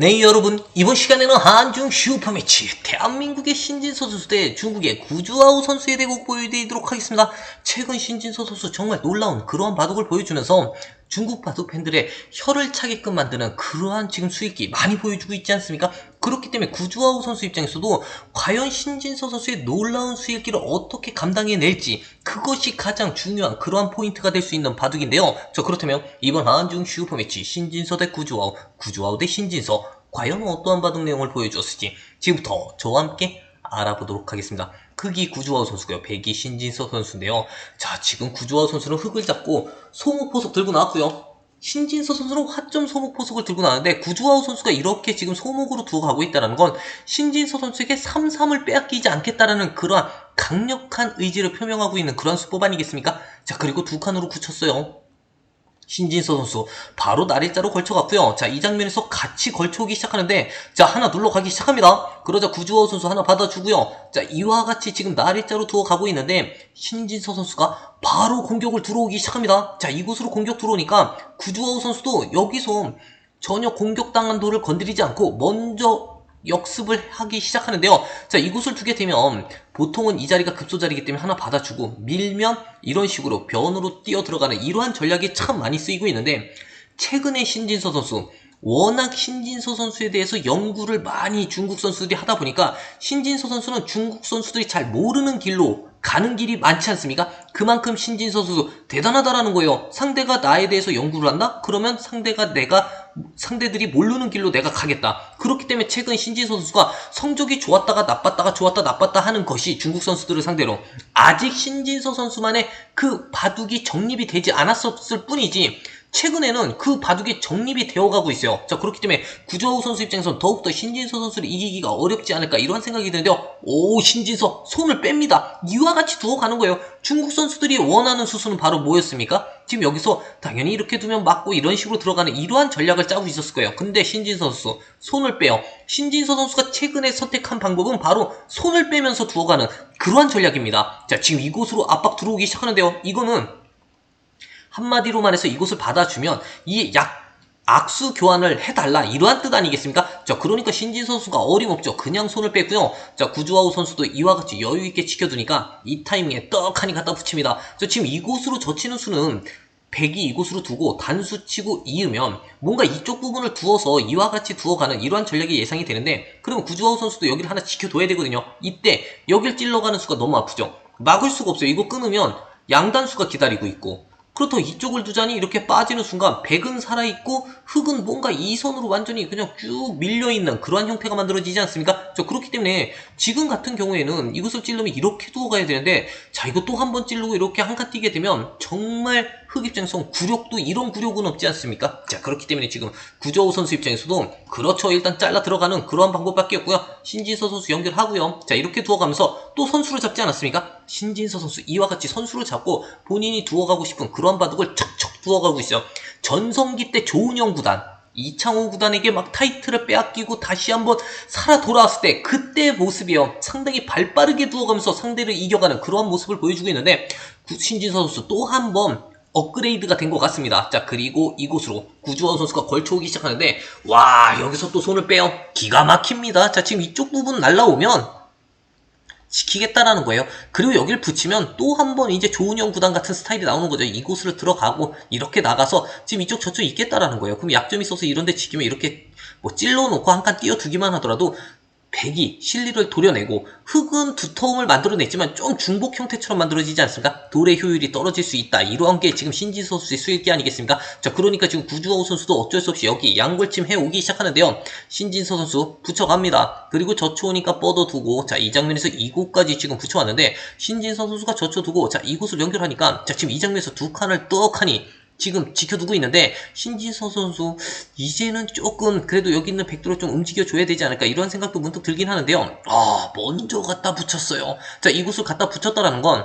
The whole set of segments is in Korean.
네 여러분 이번 시간에는 한중 슈퍼매치 대한민국의 신진서 선수 대 중국의 구주아우 선수에 대해 꼭 보여드리도록 하겠습니다. 최근 신진서 선수 정말 놀라운 그러한 바둑을 보여주면서 중국 바둑 팬들의 혀를 차게끔 만드는 그러한 지금 수익기 많이 보여주고 있지 않습니까? 그렇기 때문에 구주아우 선수 입장에서도 과연 신진서 선수의 놀라운 수익기를 어떻게 감당해낼지 그것이 가장 중요한 그러한 포인트가 될 수 있는 바둑인데요. 자 그렇다면 이번 한중 슈퍼매치 신진서 대 구주아우 구주아우 대 신진서 과연 어떠한 바둑 내용을 보여주었을지 지금부터 저와 함께 알아보도록 하겠습니다. 흑이 구주아우 선수고요. 백이 신진서 선수인데요. 자, 지금 구주아우 선수는 흑을 잡고 소모포석 들고 나왔고요. 신진서 선수는 화점 소목 포석을 들고 나왔는데 구주아우 선수가 이렇게 지금 소목으로 두고 가고 있다는 건 신진서 선수에게 3-3을 빼앗기지 않겠다라는 그러한 강력한 의지를 표명하고 있는 그런 수법 아니겠습니까? 자, 그리고 두 칸으로 굳혔어요. 신진서 선수 바로 날일자로 걸쳐갔고요. 자, 이 장면에서 같이 걸쳐오기 시작하는데 자, 하나 눌러가기 시작합니다. 그러자 구주호 선수 하나 받아주고요. 자, 이와 같이 지금 날일자로 두어 가고 있는데 신진서 선수가 바로 공격을 들어오기 시작합니다. 자, 이곳으로 공격 들어오니까 구주호 선수도 여기서 전혀 공격당한 돌을 건드리지 않고 먼저 역습을 하기 시작하는데요. 자, 이곳을 두게 되면 보통은 이 자리가 급소 자리이기 때문에 하나 받아주고 밀면 이런 식으로 변으로 뛰어 들어가는 이러한 전략이 참 많이 쓰이고 있는데 최근에 신진서 선수 워낙 신진서 선수에 대해서 연구를 많이 중국 선수들이 하다 보니까 신진서 선수는 중국 선수들이 잘 모르는 길로 가는 길이 많지 않습니까? 그만큼 신진서 선수 대단하다라는 거예요. 상대가 나에 대해서 연구를 한다? 그러면 상대가 내가 상대들이 모르는 길로 내가 가겠다. 그렇기 때문에 최근 신진서 선수가 성적이 좋았다가 나빴다가 좋았다 나빴다 하는 것이 중국 선수들을 상대로 아직 신진서 선수만의 그 바둑이 정립이 되지 않았었을 뿐이지 최근에는 그 바둑이 정립이 되어가고 있어요. 자 그렇기 때문에 구조우 선수 입장에서는 더욱더 신진서 선수를 이기기가 어렵지 않을까 이런 생각이 드는데요. 오 신진서 손을 뺍니다. 이와 같이 두어가는 거예요. 중국 선수들이 원하는 수순은 바로 뭐였습니까? 지금 여기서 당연히 이렇게 두면 맞고 이런 식으로 들어가는 이러한 전략을 짜고 있었을 거예요. 근데 신진서 선수 손을 빼요. 신진서 선수가 최근에 선택한 방법은 바로 손을 빼면서 두어가는 그러한 전략입니다. 자 지금 이곳으로 압박 들어오기 시작하는데요. 이거는 한마디로 말해서 이곳을 받아주면 이 약 악수 교환을 해달라 이러한 뜻 아니겠습니까? 자 그러니까 신진 선수가 어림없죠. 그냥 손을 빼고요. 자 구주아우 선수도 이와 같이 여유 있게 지켜두니까 이 타이밍에 떡하니 갖다 붙입니다. 자 지금 이곳으로 젖히는 수는 100이 이곳으로 두고 단수 치고 이으면 뭔가 이쪽 부분을 두어서 이와 같이 두어가는 이러한 전략이 예상이 되는데 그러면 구주아우 선수도 여기를 하나 지켜둬야 되거든요. 이때 여길 찔러가는 수가 너무 아프죠. 막을 수가 없어요. 이거 끊으면 양단수가 기다리고 있고 그렇다고 이쪽을 두자니 이렇게 빠지는 순간 백은 살아있고 흙은 뭔가 이 선으로 완전히 그냥 쭉 밀려있는 그러한 형태가 만들어지지 않습니까? 저 그렇기 때문에 지금 같은 경우에는 이것을 찌르면 이렇게 두어 가야 되는데 자 이거 또 한번 찌르고 이렇게 한 칸 뛰게 되면 정말 흙 입장에서 굴욕도 이런 굴욕은 없지 않습니까? 자 그렇기 때문에 지금 구저우 선수 입장에서도 그렇죠 일단 잘라 들어가는 그러한 방법밖에 없고요 신진서 선수 연결하고요 자 이렇게 두어가면서 또 선수를 잡지 않았습니까? 신진서 선수 이와 같이 선수를 잡고 본인이 두어가고 싶은 그런 바둑을 척척 두어가고 있어요 전성기 때 조은영 구단 이창호 구단에게 막 타이틀을 빼앗기고 다시 한번 살아 돌아왔을 때 그때의 모습이요. 상당히 발빠르게 두어가면서 상대를 이겨가는 그러한 모습을 보여주고 있는데 신진서 선수 또 한 번 업그레이드가 된 것 같습니다. 자 그리고 이곳으로 구주원 선수가 걸쳐오기 시작하는데 와 여기서 또 손을 빼요. 기가 막힙니다. 자 지금 이쪽 부분 날라오면 지키겠다라는 거예요. 그리고 여기를 붙이면 또 한 번 이제 조은영 구단 같은 스타일이 나오는 거죠. 이곳으로 들어가고 이렇게 나가서 지금 이쪽 저쪽 있겠다라는 거예요. 그럼 약점이 있어서 이런데 지키면 이렇게 뭐 찔러놓고 한 칸 띄워두기만 하더라도 백이 실리를 도려내고 흙은 두터움을 만들어냈지만 좀 중복 형태처럼 만들어지지 않습니까? 돌의 효율이 떨어질 수 있다. 이러한 게 지금 신지 선수의 수익기 아니겠습니까? 자 그러니까 지금 구주하우 선수도 어쩔 수 없이 여기 양골침 해오기 시작하는데요. 신진서 선수 붙여갑니다. 그리고 젖혀오니까 뻗어두고 자 이 장면에서 이곳까지 지금 붙여왔는데 신진서 선수가 젖혀두고 자 이곳을 연결하니까 자 지금 이 장면에서 두 칸을 떡하니 지금 지켜두고 있는데 신진서 선수 이제는 조금 그래도 여기 있는 백도를 좀 움직여줘야 되지 않을까 이런 생각도 문득 들긴 하는데요. 아 먼저 갖다 붙였어요. 자 이곳을 갖다 붙였다라는 건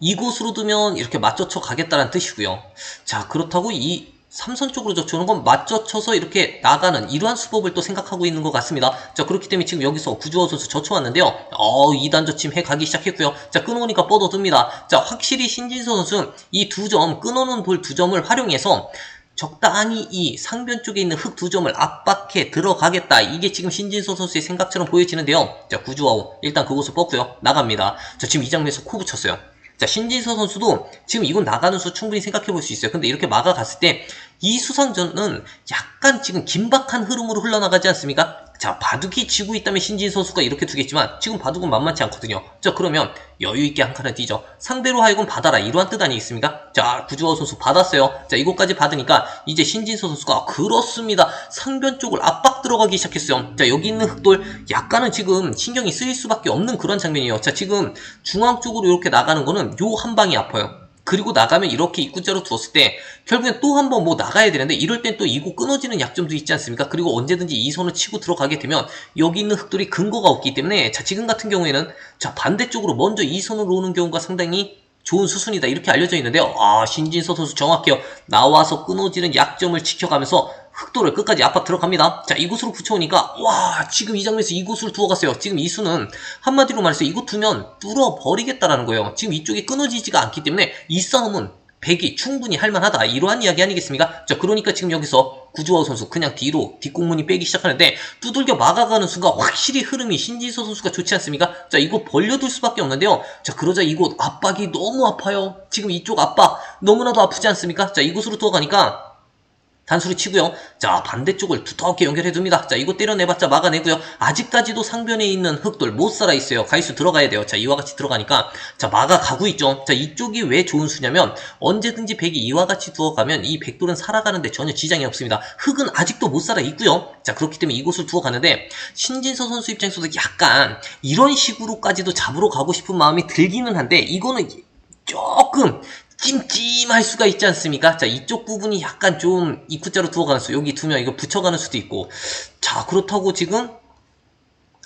이곳으로 두면 이렇게 맞춰쳐 가겠다는 뜻이고요. 자 그렇다고 이 삼선 쪽으로 젖혀오는 건 맞춰쳐서 이렇게 나가는 이러한 수법을 또 생각하고 있는 것 같습니다. 자 그렇기 때문에 지금 여기서 구주호 선수 젖혀왔는데요. 어 2단 젖힘 해 가기 시작했고요. 자 끊어오니까 뻗어듭니다. 자 확실히 신진서 선수 이두 점 끊어놓은 돌두 점을 활용해서 적당히 이 상변 쪽에 있는 흙 두 점을 압박해 들어가겠다. 이게 지금 신진서 선수의 생각처럼 보여지는데요. 자, 구주와우. 일단 그곳을 뻗고요. 나갑니다. 자, 지금 이 장면에서 코 붙였어요. 자, 신진서 선수도 지금 이건 나가는 수 충분히 생각해 볼 수 있어요. 근데 이렇게 막아갔을 때 이 수상전은 약간 지금 긴박한 흐름으로 흘러나가지 않습니까? 자, 바둑이 지고 있다면 신진 선수가 이렇게 두겠지만 지금 바둑은 만만치 않거든요. 자, 그러면 여유있게 한 칸을 뛰죠. 상대로 하여금 받아라. 이러한 뜻 아니겠습니까? 자, 구주호 선수 받았어요. 자, 이곳까지 받으니까 이제 신진서 선수가 그렇습니다. 상변 쪽을 압박 들어가기 시작했어요. 자, 여기 있는 흑돌 약간은 지금 신경이 쓰일 수밖에 없는 그런 장면이에요. 자, 지금 중앙 쪽으로 이렇게 나가는 거는 요 한 방이 아파요. 그리고 나가면 이렇게 입구자로 두었을 때 결국엔 또 한 번 뭐 나가야 되는데 이럴 땐 또 이고 끊어지는 약점도 있지 않습니까? 그리고 언제든지 이 손을 치고 들어가게 되면 여기 있는 흑돌이 근거가 없기 때문에 자 지금 같은 경우에는 자 반대쪽으로 먼저 이 손으로 오는 경우가 상당히 좋은 수순이다 이렇게 알려져 있는데요. 아 신진서 선수 정확해요. 나와서 끊어지는 약점을 지켜가면서 흑돌을 끝까지 압박 들어갑니다. 자 이곳으로 붙여오니까 와 지금 이 장면에서 이곳을 두어갔어요. 지금 이 수는 한마디로 말해서 이곳 두면 뚫어버리겠다라는 거예요. 지금 이쪽이 끊어지지가 않기 때문에 이 싸움은 백이 충분히 할만하다 이러한 이야기 아니겠습니까? 자 그러니까 지금 여기서 구주하우 선수 그냥 뒤로 뒷공문이 빼기 시작하는데 두들겨 막아가는 순간 확실히 흐름이 신지서 선수가 좋지 않습니까? 자 이거 벌려둘 수밖에 없는데요. 자 그러자 이곳 압박이 너무 아파요. 지금 이쪽 압박 너무나도 아프지 않습니까? 자 이곳으로 들어가니까 단수를 치고요. 자 반대쪽을 두텁게 연결해둡니다. 자 이거 때려내봤자 막아내고요. 아직까지도 상변에 있는 흑돌 못 살아있어요. 가이수 들어가야 돼요. 자 이와 같이 들어가니까 자 막아가고 있죠. 자 이쪽이 왜 좋은 수냐면 언제든지 백이 이와 같이 두어가면 이 백돌은 살아가는데 전혀 지장이 없습니다. 흑은 아직도 못 살아있고요. 자 그렇기 때문에 이곳을 두어가는데 신진서 선수 입장에서도 약간 이런 식으로까지도 잡으러 가고 싶은 마음이 들기는 한데 이거는 조금 찜찜할 수가 있지 않습니까? 자, 이쪽 부분이 약간 좀 입구자로 두어가는 수, 여기 두면 이거 붙여가는 수도 있고. 자, 그렇다고 지금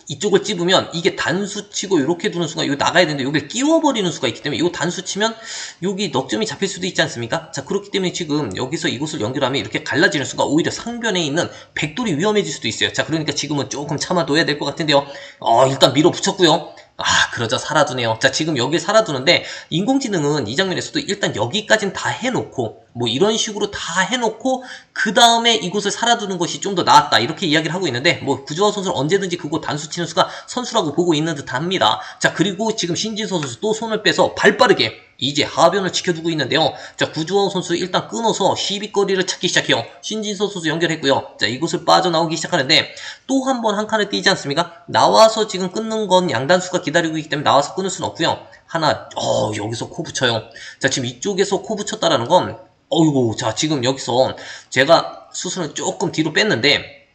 이쪽을 찝으면 이게 단수 치고 이렇게 두는 순간 이거 나가야 되는데 여기를 끼워버리는 수가 있기 때문에 이거 단수 치면 여기 넉점이 잡힐 수도 있지 않습니까? 자 그렇기 때문에 지금 여기서 이곳을 연결하면 이렇게 갈라지는 수가 오히려 상변에 있는 백돌이 위험해질 수도 있어요. 자 그러니까 지금은 조금 참아둬야 될 것 같은데요. 어 일단 밀어붙였고요. 아, 그러자 살아두네요. 자, 지금 여기 살아두는데, 인공지능은 이 장면에서도 일단 여기까진 다 해놓고, 뭐 이런 식으로 다 해놓고, 그 다음에 이곳을 살아두는 것이 좀 더 나았다. 이렇게 이야기를 하고 있는데, 뭐, 구주화 선수는 언제든지 그곳 단수 치는 수가 선수라고 보고 있는 듯 합니다. 자, 그리고 지금 신진서 선수 또 손을 빼서 발 빠르게, 이제 하변을 지켜두고 있는데요. 자, 구주하우 선수 일단 끊어서 시비거리를 찾기 시작해요. 신진서 선수 연결했고요. 자, 이곳을 빠져나오기 시작하는데 또 한 번 한 칸을 뛰지 않습니까? 나와서 지금 끊는 건 양단수가 기다리고 있기 때문에 나와서 끊을 수는 없고요. 하나, 어, 여기서 코 붙여요. 자, 지금 이쪽에서 코 붙였다라는 건 어이구, 자, 지금 여기서 제가 수순을 조금 뒤로 뺐는데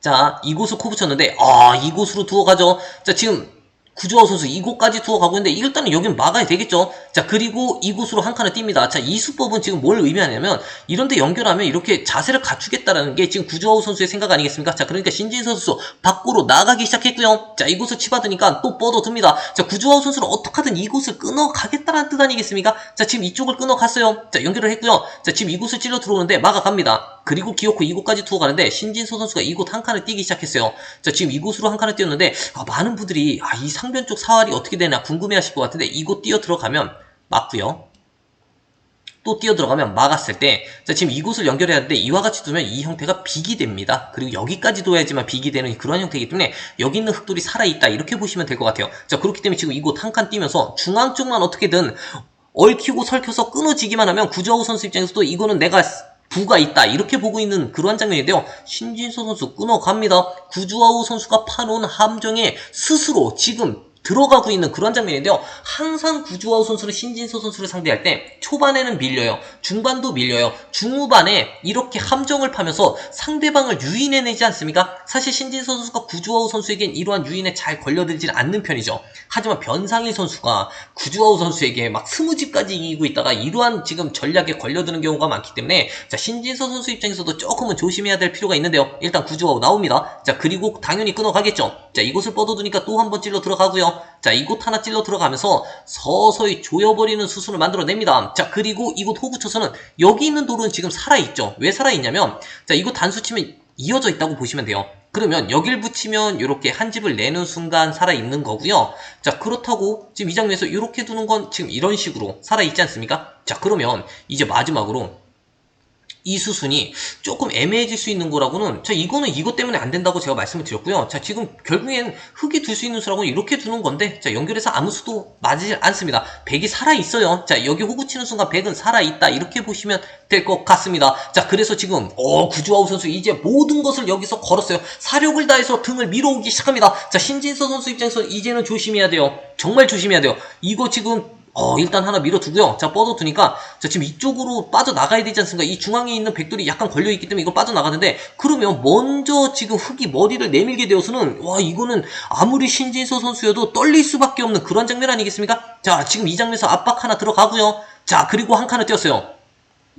자, 이곳을 코 붙였는데 아, 이곳으로 두어가죠. 자, 지금 구조화 선수 이곳까지 두어 가고 있는데 일단은 여긴 막아야 되겠죠. 자 그리고 이곳으로 한 칸을 띱니다. 자 이 수법은 지금 뭘 의미하냐면 이런데 연결하면 이렇게 자세를 갖추겠다라는 게 지금 구조화 선수의 생각 아니겠습니까? 자 그러니까 신진 선수 밖으로 나가기 시작했고요. 자 이곳을 치받으니까 또 뻗어듭니다. 자 구조화 선수는 어떻게든 이곳을 끊어 가겠다라는 뜻 아니겠습니까? 자 지금 이쪽을 끊어 갔어요. 자 연결을 했고요. 자 지금 이곳을 찔러 들어오는데 막아갑니다. 그리고 기어코 이곳까지 투어 가는데 신진서 선수가 이곳 한 칸을 뛰기 시작했어요. 자 지금 이곳으로 한 칸을 뛰었는데 아, 많은 분들이 아, 이 상변 쪽 사활이 어떻게 되나 궁금해하실 것 같은데 이곳 뛰어 들어가면 맞고요. 또 뛰어 들어가면 막았을 때, 자, 지금 이곳을 연결해야 하는데 이와 같이 두면 이 형태가 비기 됩니다. 그리고 여기까지 둬야지만 비기 되는 그런 형태이기 때문에 여기 있는 흑돌이 살아있다. 이렇게 보시면 될 것 같아요. 자, 그렇기 때문에 지금 이곳 한 칸 뛰면서 중앙 쪽만 어떻게든 얽히고 설켜서 끊어지기만 하면 구자우 선수 입장에서도 이거는 내가 부가 있다 이렇게 보고 있는 그러한 장면인데요. 신진서 선수 끊어갑니다. 구주아우 선수가 파놓은 함정에 스스로 지금 들어가고 있는 그런 장면인데요. 항상 구주아우 선수는 신진서 선수를 상대할 때 초반에는 밀려요. 중반도 밀려요. 중후반에 이렇게 함정을 파면서 상대방을 유인해내지 않습니까? 사실 신진서 선수가 구주아우 선수에겐 이러한 유인에 잘 걸려들지는 않는 편이죠. 하지만 변상일 선수가 구주아우 선수에게 막 스무 집까지 이기고 있다가 이러한 지금 전략에 걸려드는 경우가 많기 때문에 자 신진서 선수 입장에서도 조금은 조심해야 될 필요가 있는데요. 일단 구주아우 나옵니다. 자 그리고 당연히 끊어가겠죠. 자 이곳을 뻗어두니까 또 한 번 찔러 들어가고요. 자, 이곳 하나 찔러 들어가면서 서서히 조여버리는 수순을 만들어냅니다. 자, 그리고 이곳 호구 쳐서는 여기 있는 돌은 지금 살아있죠. 왜 살아있냐면, 자, 이곳 단수 치면 이어져 있다고 보시면 돼요. 그러면 여길 붙이면 이렇게 한 집을 내는 순간 살아있는 거고요. 자, 그렇다고 지금 이 장면에서 이렇게 두는 건 지금 이런 식으로 살아있지 않습니까? 자, 그러면 이제 마지막으로 이 수순이 조금 애매해질 수 있는 거라고는 자 이거는 이것 때문에 안 된다고 제가 말씀을 드렸고요. 자 지금 결국엔 흙이 둘 수 있는 수라고는 이렇게 두는 건데 자 연결해서 아무 수도 맞지 않습니다. 백이 살아 있어요. 자 여기 호구 치는 순간 백은 살아 있다 이렇게 보시면 될 것 같습니다. 자 그래서 지금 어 구주아우 선수 이제 모든 것을 여기서 걸었어요. 사력을 다해서 등을 밀어오기 시작합니다. 자 신진서 선수 입장에서 이제는 조심해야 돼요. 정말 조심해야 돼요. 이거 지금 어, 일단 하나 밀어두고요. 자, 뻗어두니까, 자, 지금 이쪽으로 빠져나가야 되지 않습니까? 이 중앙에 있는 백돌이 약간 걸려있기 때문에 이거 빠져나가는데, 그러면 먼저 지금 흙이 머리를 내밀게 되어서는, 와, 이거는 아무리 신진서 선수여도 떨릴 수밖에 없는 그런 장면 아니겠습니까? 자, 지금 이 장면에서 압박 하나 들어가고요. 자, 그리고 한 칸을 띄었어요.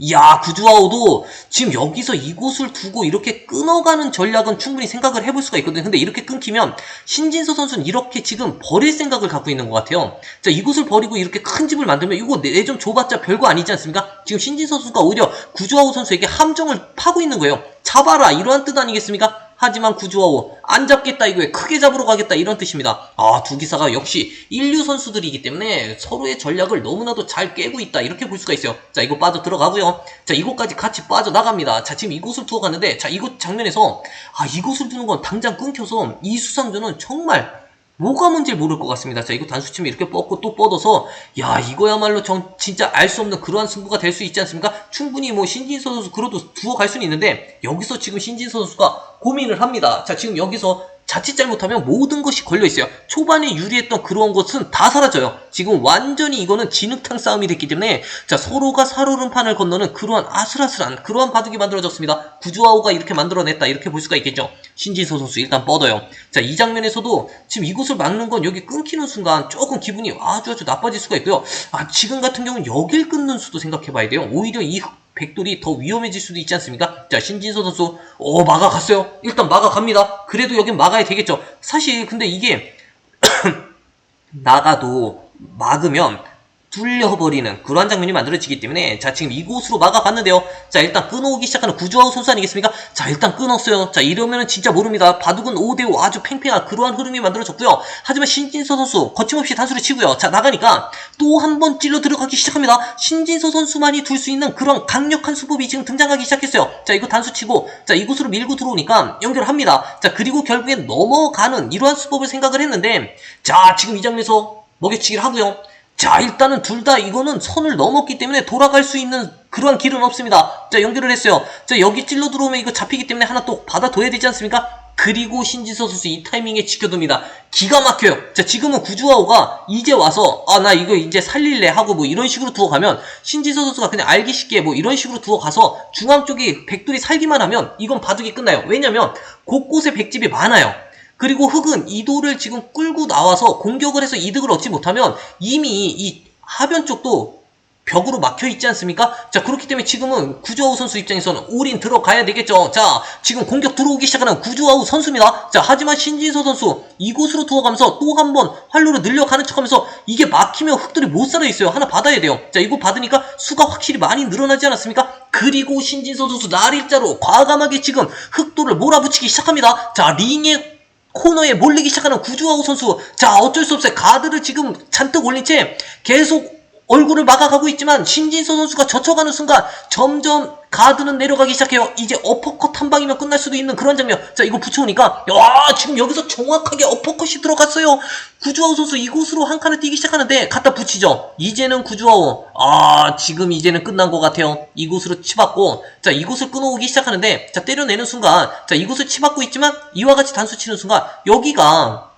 이야, 구주아오도 지금 여기서 이곳을 두고 이렇게 끊어가는 전략은 충분히 생각을 해볼 수가 있거든요. 근데 이렇게 끊기면 신진서 선수는 이렇게 지금 버릴 생각을 갖고 있는 것 같아요. 자, 이곳을 버리고 이렇게 큰 집을 만들면 이거 내좀 줘봤자 별거 아니지 않습니까? 지금 신진서 선수가 오히려 구주아오 선수에게 함정을 파고 있는 거예요. 잡아라! 이러한 뜻 아니겠습니까? 하지만 구주아오 안 잡겠다 이거에 크게 잡으러 가겠다 이런 뜻입니다. 아 두 기사가 역시 인류 선수들이기 때문에 서로의 전략을 너무나도 잘 깨고 있다 이렇게 볼 수가 있어요. 자 이곳 빠져 들어가고요. 자 이곳까지 같이 빠져 나갑니다. 자 지금 이곳을 두어 갔는데 자 이곳 장면에서 아 이곳을 두는 건 당장 끊겨서 이 수상전은 정말 뭐가 뭔지 모를 것 같습니다. 자, 이거 단수치면 이렇게 뻗고 또 뻗어서, 야, 이거야말로 정, 진짜 알 수 없는 그러한 승부가 될 수 있지 않습니까? 충분히 뭐 신진서 선수 그래도 두어 갈 수는 있는데, 여기서 지금 신진서 선수가 고민을 합니다. 자, 지금 여기서 자칫 잘못하면 모든 것이 걸려 있어요. 초반에 유리했던 그런 것은 다 사라져요. 지금 완전히 이거는 진흙탕 싸움이 됐기 때문에 자 서로가 살얼음판을 건너는 그러한 아슬아슬한 그러한 바둑이 만들어졌습니다. 구주아오가 이렇게 만들어냈다 이렇게 볼 수가 있겠죠. 신진서 선수 일단 뻗어요. 자 이 장면에서도 지금 이곳을 막는 건 여기 끊기는 순간 조금 기분이 아주 아주 나빠질 수가 있고요. 아 지금 같은 경우는 여길 끊는 수도 생각해봐야 돼요. 오히려 이 백돌이 더 위험해질 수도 있지 않습니까? 자, 신진서 선수, 오, 막아갔어요. 일단 막아갑니다. 그래도 여긴 막아야 되겠죠. 사실, 근데 이게, 나가도 막으면 뚫려버리는 그러한 장면이 만들어지기 때문에 자 지금 이곳으로 막아갔는데요. 자 일단 끊어오기 시작하는 구주아우 선수 아니겠습니까? 자 일단 끊었어요. 자 이러면은 진짜 모릅니다. 바둑은 5대5 아주 팽팽한 그러한 흐름이 만들어졌고요. 하지만 신진서 선수 거침없이 단수를 치고요. 자 나가니까 또 한 번 찔러 들어가기 시작합니다. 신진서 선수만이 둘 수 있는 그런 강력한 수법이 지금 등장하기 시작했어요. 자 이거 단수 치고 자 이곳으로 밀고 들어오니까 연결합니다. 자 그리고 결국엔 넘어가는 이러한 수법을 생각을 했는데 자 지금 이 장면에서 먹여치기를 하고요 자, 일단은 둘 다 이거는 선을 넘었기 때문에 돌아갈 수 있는 그러한 길은 없습니다. 자, 연결을 했어요. 자, 여기 찔러 들어오면 이거 잡히기 때문에 하나 또 받아둬야 되지 않습니까? 그리고 신지서 선수 이 타이밍에 지켜둡니다. 기가 막혀요. 자, 지금은 구주아오가 이제 와서, 아, 나 이거 이제 살릴래 하고 뭐 이런 식으로 두어 가면, 신지서 선수가 그냥 알기 쉽게 뭐 이런 식으로 두어 가서 중앙 쪽에 백돌이 살기만 하면 이건 바둑이 끝나요. 왜냐면 곳곳에 백집이 많아요. 그리고 흑은 이도를 지금 끌고 나와서 공격을 해서 이득을 얻지 못하면 이미 이 하변 쪽도 벽으로 막혀 있지 않습니까? 자, 그렇기 때문에 지금은 구주아우 선수 입장에서는 올인 들어가야 되겠죠. 자, 지금 공격 들어오기 시작하는 구주아우 선수입니다. 자, 하지만 신진서 선수 이곳으로 두어가면서 또 한 번 활로를 늘려가는 척하면서 이게 막히면 흑들이 못 살아 있어요. 하나 받아야 돼요. 자, 이거 받으니까 수가 확실히 많이 늘어나지 않았습니까? 그리고 신진서 선수 날일자로 과감하게 지금 흑돌을 몰아붙이기 시작합니다. 자, 링에 코너에 몰리기 시작하는 구주아우 선수. 자, 어쩔 수 없어요. 가드를 지금 잔뜩 올린 채 계속 얼굴을 막아가고 있지만 신진서 선수가 젖혀가는 순간 점점 가드는 내려가기 시작해요. 이제 어퍼컷 한 방이면 끝날 수도 있는 그런 장면. 자, 이거 붙여오니까 와, 지금 여기서 정확하게 어퍼컷이 들어갔어요. 구주아우 선수 이곳으로 한 칸을 뛰기 시작하는데 갖다 붙이죠. 이제는 구주아우 아, 지금 이제는 끝난 것 같아요. 이곳으로 치받고 자, 이곳을 끊어오기 시작하는데 자, 때려내는 순간 자, 이곳을 치받고 있지만 이와 같이 단수 치는 순간 여기가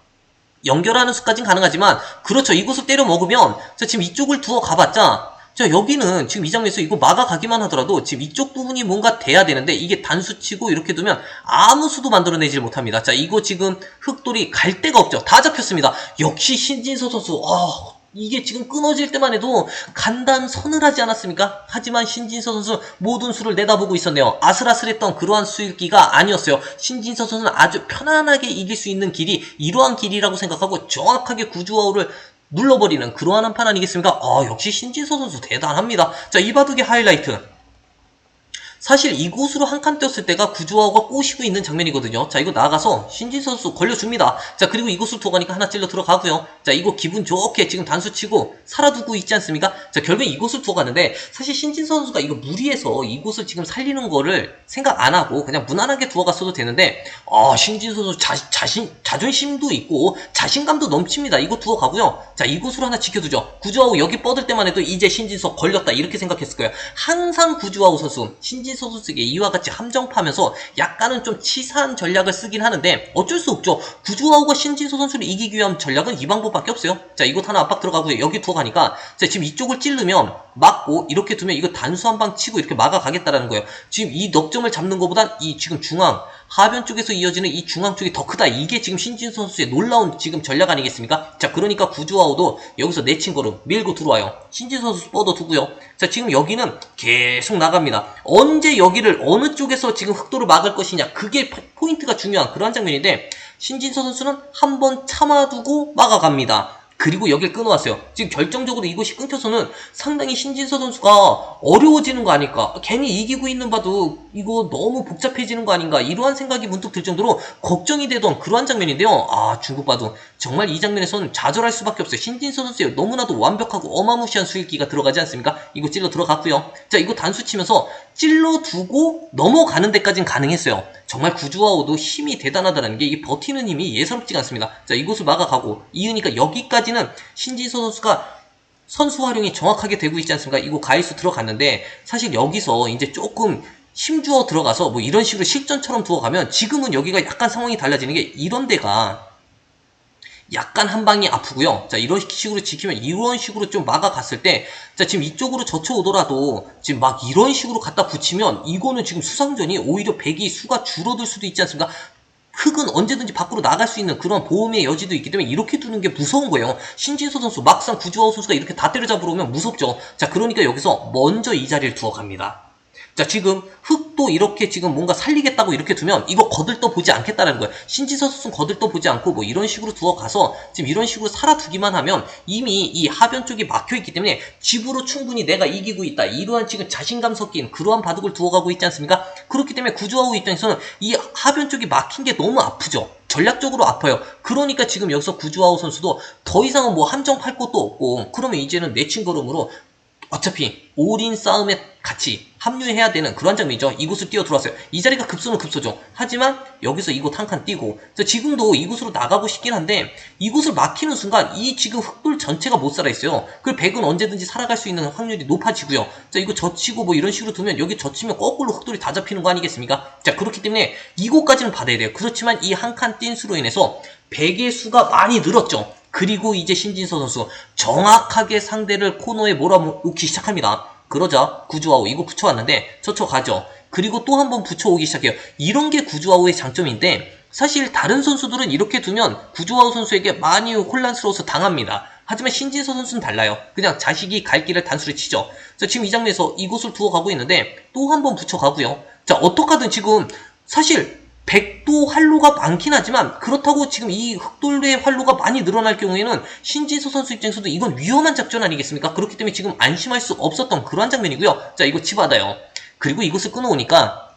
연결하는 수까지는 가능하지만 그렇죠 이곳을 때려 먹으면 자 지금 이쪽을 두어 가봤자 자 여기는 지금 이 장면에서 이거 막아가기만 하더라도 지금 이쪽 부분이 뭔가 돼야 되는데 이게 단수치고 이렇게 두면 아무 수도 만들어내질 못합니다 자 이거 지금 흑돌이 갈 데가 없죠 다 잡혔습니다 역시 신진서 선수 아 이게 지금 끊어질 때만 해도 간단 서늘하지 않았습니까? 하지만 신진서 선수 모든 수를 내다보고 있었네요. 아슬아슬했던 그러한 수일기가 아니었어요. 신진서 선수는 아주 편안하게 이길 수 있는 길이 이러한 길이라고 생각하고 정확하게 구주아우를 눌러버리는 그러한 한 판 아니겠습니까? 아 역시 신진서 선수 대단합니다. 자 이 바둑의 하이라이트 사실 이곳으로 한칸 떴을 때가 구주아오가 꼬시고 있는 장면이거든요. 자, 이거 나가서 신진 선수 걸려줍니다. 자, 그리고 이곳으로 두고 가니까 하나 찔러 들어가고요. 자, 이거 기분 좋게 지금 단수 치고 살아두고 있지 않습니까? 자, 결국 이곳을 두고 가는데 사실 신진 선수가 이거 무리해서 이곳을 지금 살리는 거를 생각 안 하고 그냥 무난하게 두어 갔어도 되는데 아, 신진 선수 자, 자신, 자존심도 있고 자신감도 넘칩니다. 이거 두어 가고요. 자, 이곳으로 하나 지켜두죠. 구주아오 여기 뻗을 때만 해도 이제 신진서 걸렸다 이렇게 생각했을 거예요. 항상 구주아오 선수, 신진 서 선수에게 이와 같이 함정파면서 약간은 좀 치사한 전략을 쓰긴 하는데 어쩔 수 없죠. 구주아오가 신진서 선수를 이기기 위한 전략은 이 방법밖에 없어요. 자, 이곳 하나 압박 들어가고요. 여기 두어 가니까 자, 지금 이쪽을 찌르면 막고 이렇게 두면 이거 단수 한 방 치고 이렇게 막아가겠다라는 거예요. 지금 이 넉점을 잡는 것보단 이 지금 중앙 하변 쪽에서 이어지는 이 중앙 쪽이 더 크다. 이게 지금 신진 선수의 놀라운 지금 전략 아니겠습니까? 자, 그러니까 구주아오도 여기서 내친 거로 밀고 들어와요. 신진 선수 뻗어 두고요. 자, 지금 여기는 계속 나갑니다. 언제 여기를 어느 쪽에서 지금 흑도를 막을 것이냐. 그게 포- 포인트가 중요한 그러한 장면인데 신진서 선수는 한 번 참아두고 막아갑니다. 그리고 여길 끊어왔어요. 지금 결정적으로 이곳이 끊겨서는 상당히 신진서 선수가 어려워지는 거 아닐까. 괜히 이기고 있는 봐도 이거 너무 복잡해지는 거 아닌가. 이러한 생각이 문득 들 정도로 걱정이 되던 그러한 장면인데요. 아, 중국 봐도 정말 이 장면에서는 좌절할 수밖에 없어요. 신진서 선수의 너무나도 완벽하고 어마무시한 수익기가 들어가지 않습니까? 이거 찔러 들어갔고요. 자, 이거 단수 치면서 찔러 두고 넘어가는 데까지는 가능했어요. 정말 구주와오도 힘이 대단하다는 게 이 버티는 힘이 예사롭지가 않습니다. 자, 이곳을 막아가고 이으니까 여기까지는 신진서 선수가 선수 활용이 정확하게 되고 있지 않습니까? 이거 가이수 들어갔는데 사실 여기서 이제 조금 힘주어 들어가서 뭐 이런 식으로 실전처럼 두어가면 지금은 여기가 약간 상황이 달라지는 게 이런 데가 약간 한 방이 아프고요. 자, 이런 식으로 지키면 이런 식으로 좀 막아갔을 때, 자, 지금 이쪽으로 젖혀오더라도 지금 막 이런 식으로 갖다 붙이면 이거는 지금 수상전이 오히려 백이 수가 줄어들 수도 있지 않습니까? 흙은 언제든지 밖으로 나갈 수 있는 그런 보험의 여지도 있기 때문에 이렇게 두는 게 무서운 거예요. 신진서 선수, 막상 구주아우 선수가 이렇게 다 때려잡으러 오면 무섭죠. 자, 그러니까 여기서 먼저 이 자리를 두어 갑니다. 자, 지금 흙도 이렇게 지금 뭔가 살리겠다고 이렇게 두면 이거 거들떠 보지 않겠다는 거예요. 신지서 선수는 거들떠 보지 않고 뭐 이런 식으로 두어 가서 지금 이런 식으로 살아두기만 하면 이미 이 하변 쪽이 막혀 있기 때문에 집으로 충분히 내가 이기고 있다. 이러한 지금 자신감 섞인 그러한 바둑을 두어가고 있지 않습니까? 그렇기 때문에 구조하우 입장에서는 이 하변 쪽이 막힌 게 너무 아프죠. 전략적으로 아파요. 그러니까 지금 여기서 구주아우 선수도 더 이상은 뭐 함정 팔 것도 없고 그러면 이제는 내친 걸음으로 어차피 올인 싸움에 같이 합류해야 되는 그런 장면이죠. 이곳을 뛰어 들어왔어요. 이 자리가 급소는 급소죠. 하지만 여기서 이곳 한 칸 뛰고 저 지금도 이곳으로 나가고 싶긴 한데 이곳을 막히는 순간 이 지금 흑돌 전체가 못 살아 있어요. 그 백은 언제든지 살아갈 수 있는 확률이 높아지고요. 자 이거 젖히고 뭐 이런 식으로 두면 여기 젖히면 거꾸로 흑돌이 다 잡히는 거 아니겠습니까? 자 그렇기 때문에 이곳까지는 받아야 돼요. 그렇지만 이 한 칸 뛴 수로 인해서 백의 수가 많이 늘었죠. 그리고 이제 신진서 선수 정확하게 상대를 코너에 몰아놓기 시작합니다. 그러자 구주아우 이거 붙여왔는데 저쳐 가죠. 그리고 또 한 번 붙여오기 시작해요. 이런 게 구주아우의 장점인데 사실 다른 선수들은 이렇게 두면 구주아우 선수에게 많이 혼란스러워서 당합니다. 하지만 신진서 선수는 달라요. 그냥 자식이 갈 길을 단수를 치죠. 자, 지금 이 장면에서 이곳을 두어 가고 있는데 또 한 번 붙여가고요. 자, 어떡하든 지금 사실 백도 활로가 많긴 하지만 그렇다고 지금 이 흑돌의 활로가 많이 늘어날 경우에는 신진서 선수 입장에서도 이건 위험한 작전 아니겠습니까? 그렇기 때문에 지금 안심할 수 없었던 그러한 장면이고요. 자, 이거 치받아요. 그리고 이곳을 끊어오니까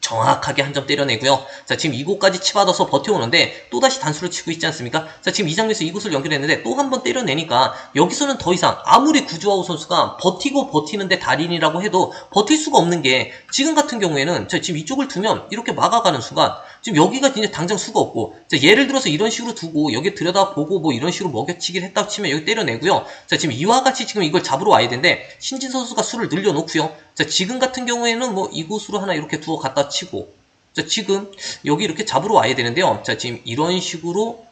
정확하게 한 점 때려내고요. 자, 지금 이곳까지 치받아서 버텨오는데 또다시 단수를 치고 있지 않습니까? 자, 지금 이 장면에서 이곳을 연결했는데 또 한 번 때려내니까 여기서는 더 이상 아무리 구주아우 선수가 버티고 버티는데 달인이라고 해도 버틸 수가 없는 게 지금 같은 경우에는 자, 지금 이쪽을 두면 이렇게 막아가는 순간 지금 여기가 이제 당장 수가 없고 자, 예를 들어서 이런 식으로 두고 여기 들여다보고 뭐 이런 식으로 먹여치기를 했다 치면 여기 때려내고요. 자, 지금 이와 같이 지금 이걸 잡으러 와야 되는데 신진 선수가 수를 늘려놓고요. 자, 지금 같은 경우에는 뭐 이곳으로 하나 이렇게 두어 갖다 치고 자, 지금 여기 이렇게 잡으러 와야 되는데요. 자, 지금 이런 식으로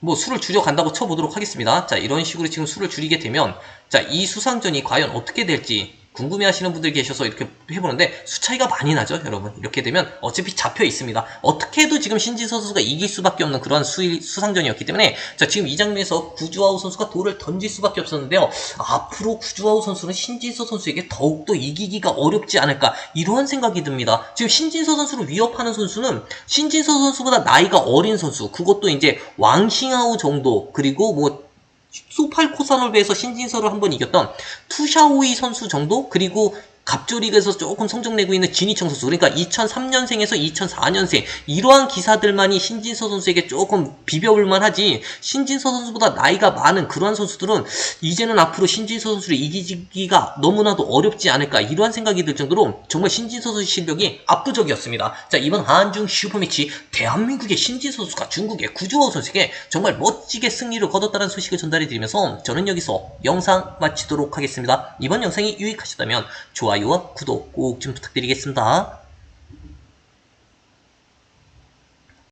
뭐 수를 줄여간다고 쳐보도록 하겠습니다. 자, 이런 식으로 지금 수를 줄이게 되면 자, 이 수상전이 과연 어떻게 될지 궁금해 하시는 분들 계셔서 이렇게 해보는데 수 차이가 많이 나죠, 여러분. 이렇게 되면 어차피 잡혀 있습니다. 어떻게 해도 지금 신지서 선수가 이길 수밖에 없는 그런 수, 수상전이었기 때문에 자 지금 이 장면에서 구주아우 선수가 돌을 던질 수밖에 없었는데요. 앞으로 구주아우 선수는 신진서 선수에게 더욱더 이기기가 어렵지 않을까 이러한 생각이 듭니다. 지금 신진서 선수를 위협하는 선수는 신진서 선수보다 나이가 어린 선수 그것도 이제 왕싱하우 정도 그리고 뭐 소팔 코사놀베에서 신진서를 한 번 이겼던 투샤오이 선수 정도 그리고 갑조리그에서 조금 성적 내고 있는 진희청 선수 그러니까 2003년생에서 2004년생 이러한 기사들만이 신진서 선수에게 조금 비벼볼만 하지 신진서 선수보다 나이가 많은 그러한 선수들은 이제는 앞으로 신진서 선수를 이기기가 너무나도 어렵지 않을까 이러한 생각이 들 정도로 정말 신진서 선수 실력이 압도적이었습니다. 자 이번 한중 슈퍼매치 대한민국의 신진서 선수가 중국의 구주호 선수에게 정말 멋지게 승리를 거뒀다는 소식을 전달해 드리면서 저는 여기서 영상 마치도록 하겠습니다. 이번 영상이 유익하셨다면 좋아요와 구독 꼭 좀 부탁드리겠습니다.